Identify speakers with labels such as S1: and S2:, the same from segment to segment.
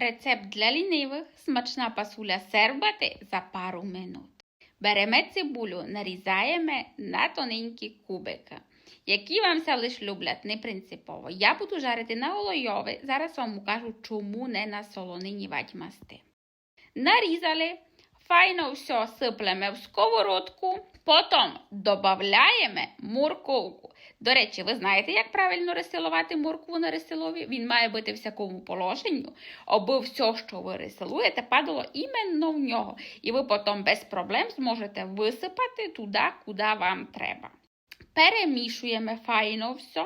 S1: Рецепт для лінивих. Смачна пасуля сербати за пару минут. Беремо цибулю, нарізаємо на тоненькі кубики. Які вам все лиш люблять, не принципово. Я буду жарити на олойові. Зараз вам покажу, чому не на солонині ватьмасти. Нарізали, файно все сиплемо в сковородку, потім додаємо морковку. До речі, ви знаєте, як правильно ресилувати моркву на ресилові? Він має бути в всякому положенню, аби все, що ви ресилуєте, падало іменно в нього. І ви потім без проблем зможете висипати туди, куди вам треба. Перемішуємо файно все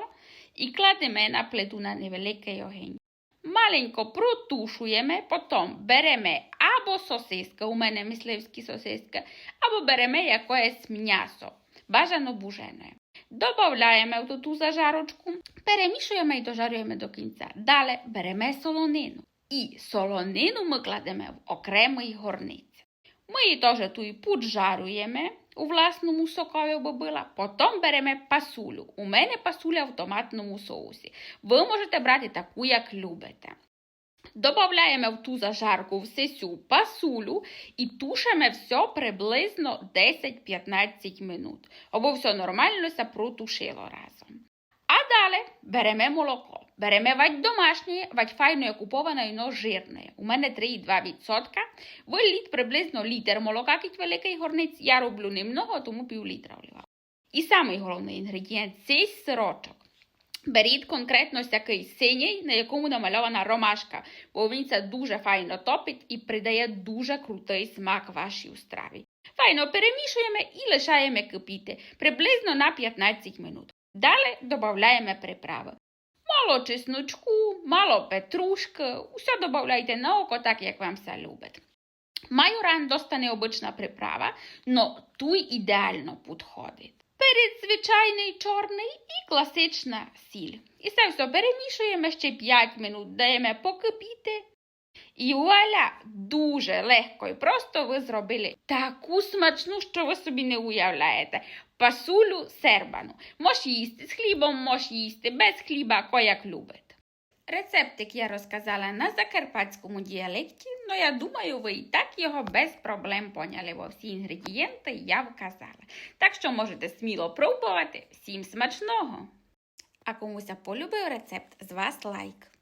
S1: і кладемо на плиту на невеликий огонь. Маленько протушуємо, потім беремо або сосиска, у мене мисливські сосиски, або беремо якесь м'ясо, бажано бужене. Додаємо в ту зажарочку, перемішуємо і дожарюємо до кінця. Далі беремо солонину. І солонину ми кладемо в окремий горниць. Ми її теж тут поджарюємо у власному сокові бобила, потім беремо пасулю. У мене пасуля в томатному соусі. Ви можете брати таку, як любите. Добавляємо в ту зажарку всю пасулю і тушимо все приблизно 10-15 минут. Або все нормально се протушило разом. А далі беремо молоко. Беремо вать домашнє, вать файно куповане но жирне. У мене 3,2%. Ви літ приблизно літр молока, кіть великий горниць. Я роблю немного, тому пів літра вливаю. І самий головний інгредієнт – цей сирочок. Беріть конкретно такий синій, на якому намальована ромашка, бо він це дуже файно топить і придає дуже крутий смак вашій страві. Файно перемішуємо і лишаємо кипіти приблизно на 15 минут. Далі додаємо приправи. Мало чесночку, мало петрушки, усе додавайте на око, так як вам все любить. Майоран доста необична приправа, но туй ідеально підходить. Перець звичайний чорний і класична сіль. І це все перемішуємо ще 5 минут, даємо покипіти. І вуаля, дуже легко і просто ви зробили таку смачну, що ви собі не уявляєте. Пасулю сербану. Мож їсти з хлібом, мож їсти без хліба, ко як любите. Рецептик я розказала на закарпатському діалекті, але я думаю, ви і так його без проблем поняли, бо всі інгредієнти я вказала. Так що можете сміло пробувати. Всім смачного! А комусь полюбив рецепт, з вас лайк.